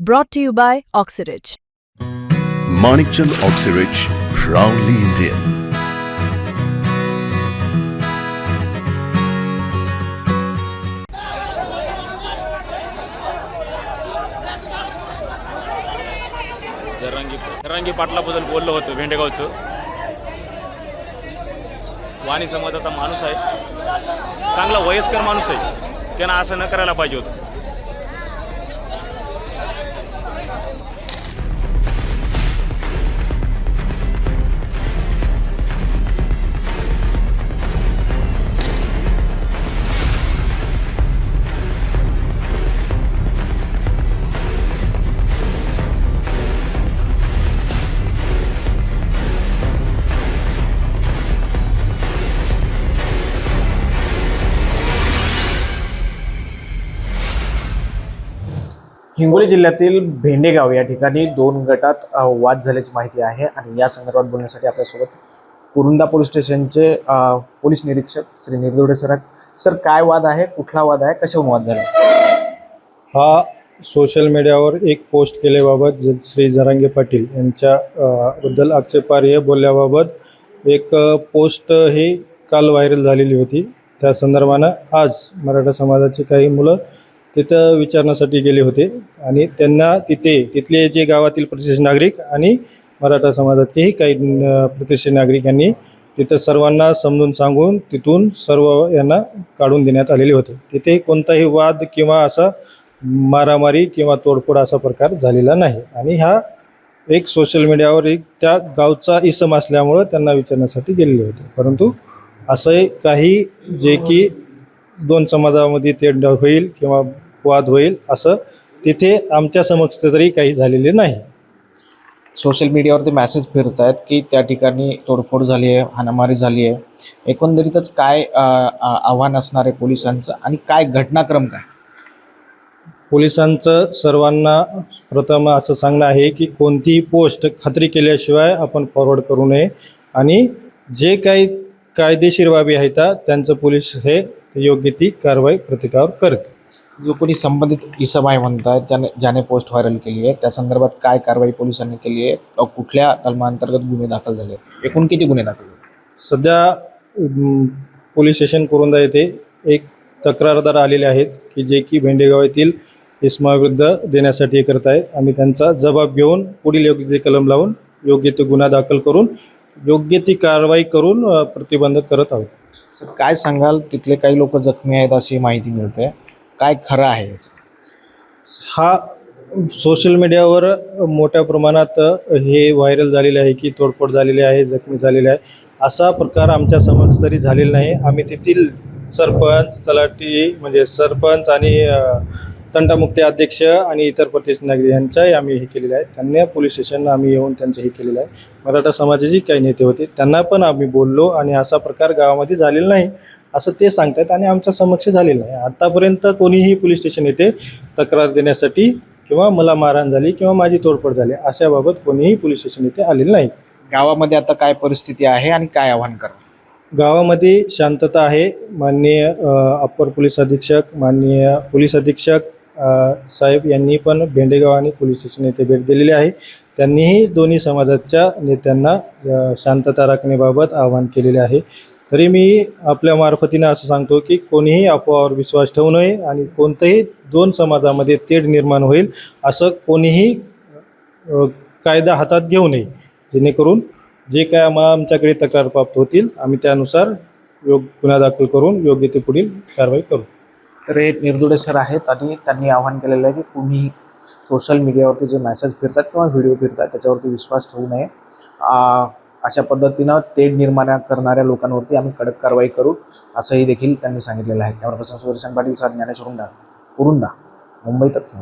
Brought to you by Oxyridge. Manikchand Oxyrich, proudly Indian. जरांगी जरांगी पाटलाबद्दल बोललो होतो भेंडेगावचं वाणी समाजाचा माणूस आहे चांगला वयस्कर माणूस आहे त्यानं असं न करायला पाहिजे होतं हिंगोली जिल्ह्यातील भेंडेगाव या ठिकाणी दोन गटात वाद झाल्याची माहिती आहे आणि या संदर्भात बोलण्यासाठी आपल्यासोबत कुरुंदा पोलीस स्टेशनचे पोलीस निरीक्षक श्री निर्दोडे सर आहेत. सर काय वाद आहे? कुठला वाद आहे? कशावरून वाद झाला? हा सोशल मीडियावर एक पोस्ट केल्याबाबत ज- श्री जरांगे पाटील यांच्या अ, बद्दल आक्षेपार्ह बोलल्याबाबत एक पोस्ट ही काल व्हायरल झालेली होती. त्या संदर्भानं आज मराठा समाजाची काही मुलं तिथं विचारण्यासाठी गेले होते. आणि त्यांना तिथे तिथले जे गावातील प्रतिष्ठित नागरिक आणि मराठा समाजाचेही काही प्रतिष्ठित नागरिक यांनी तिथं सर्वांना समजून सांगून तिथून सर्व यांना काढून देण्यात आलेले होते. तिथे कोणताही वाद किंवा असा मारामारी किंवा तोडफोड असा प्रकार झालेला नाही. आणि हा एक सोशल मीडियावर एक त्या गावचा इसम असल्यामुळं त्यांना विचारण्यासाठी गेलेले होते. परंतु असं काही जे की दोन समाजामध्ये ते होईल किंवा वाद होईल असं तिथे आमच्या समक्ष तरी काही झालेले नाही. सोशल मीडियावरती मेसेज फिरत आहेत की त्या ठिकाणी तोडफोड झाली आहे हाणामारी झाली आहे. एकंदरीतच काय आव्हान असणार आहे पोलिसांचं आणि काय घटनाक्रम काय? पोलिसांचं सर्वांना प्रथम असं सांगणं आहे की कोणतीही पोस्ट खात्री केल्याशिवाय आपण फॉरवर्ड करू नये आणि जे काही कायदेशीर बाबी आहेत त्यांचं पोलीस हे योग्य ती कारवाई प्रतिकावर करते जो कोणी संबंधित इसम आहे म्हणतात त्याने ज्याने पोस्ट व्हायरल केली आहे त्या संदर्भात काय कारवाई पोलिसांनी केली आहे कुठल्या कलमांतर्गत गुन्हे दाखल झाले एकूण किती गुन्हे दाखल झाले? सध्या पोलीस स्टेशन कुरुंदा येथे एक तक्रारदार आलेले आहेत की जे की भेंडेगाव येथील इस्माविरुद्ध देण्यासाठी हे करत आहेत. आम्ही त्यांचा जबाब घेऊन पुढील योग्य ते कलम लावून योग्य ते गुन्हा दाखल करून योग्य ती कारवाई करून अ, प्रतिबंधक करत आहोत. सर काय सांगाल? तिथले काही लोक जखमी आहेत अशी माहिती मिळते. काय खरं आहे? हा सोशल मीडियावर मोठ्या प्रमाणात हे व्हायरल झालेले आहे की तोडफोड झालेली आहे जखमी झालेले आहे. असा प्रकार आमच्या समक्ष तरी झालेला नाही. आम्ही तेथील सरपंच तलाठी म्हणजे सरपंच आणि तंटामुक्ती अध्यक्ष आणि इतर प्रदेश नागरिक यांच्याही आम्ही हे केलेलं आहे. त्यांना पोलीस स्टेशन आम्ही येऊन त्यांचं हे केलेलं आहे. मराठा समाजाचे काही नेते होते त्यांना पण आम्ही बोललो आणि असा प्रकार गावामध्ये झालेला नाही. असं ते सांगतात आणि आमच्या समक्ष झालेलं नाही आतापर्यंत कोणीही पोलीस स्टेशन येथे तक्रार देण्यासाठी किंवा मला मारहाण झाली किंवा माझी तोडफोड झाली अशाबाबत कोणीही पोलीस स्टेशन येथे आलेलं नाही. गावामध्ये आता काय परिस्थिती आहे आणि काय आव्हान करा गावामध्ये शांतता आहे. माननीय अप्पर पोलीस अधीक्षक माननीय पोलीस अधीक्षक साहेब यांनी पण भेंडेगाव आणि पोलीस स्टेशन येथे भेट दिलेली आहे. त्यांनीही दोन्ही समाजाच्या नेत्यांना शांतता राखण्याबाबत आवाहन केलेले आहे. तरी मी आपल्या मार्फतीनं असं सांगतो की कोणीही अफवावर विश्वास ठेवू नये आणि कोणतंही दोन समाजामध्ये तेढ निर्माण होईल असं कोणीही कायदा हातात घेऊ नये. जेणेकरून जे काय आम्हाला आमच्याकडे तक्रार प्राप्त होतील आम्ही त्यानुसार योग गुन्हा दाखल करून योग्य ते पुढील कारवाई करू. तर हे निर्दोडे सर आहेत आणि त्यांनी आवाहन केलेलं आहे की कुणी सोशल मीडियावरती जे मेसेज फिरतात किंवा व्हिडिओ फिरतात त्याच्यावरती विश्वास ठेवू नये. अशा पद्धतीनं तेढ निर्माण करणाऱ्या लोकांवरती आम्ही कडक कारवाई करू असंही देखील त्यांनी सांगितलेलं आहे. Camera person Sudarshan Patil sir Dnyaneshwar Unda Mumbai Tak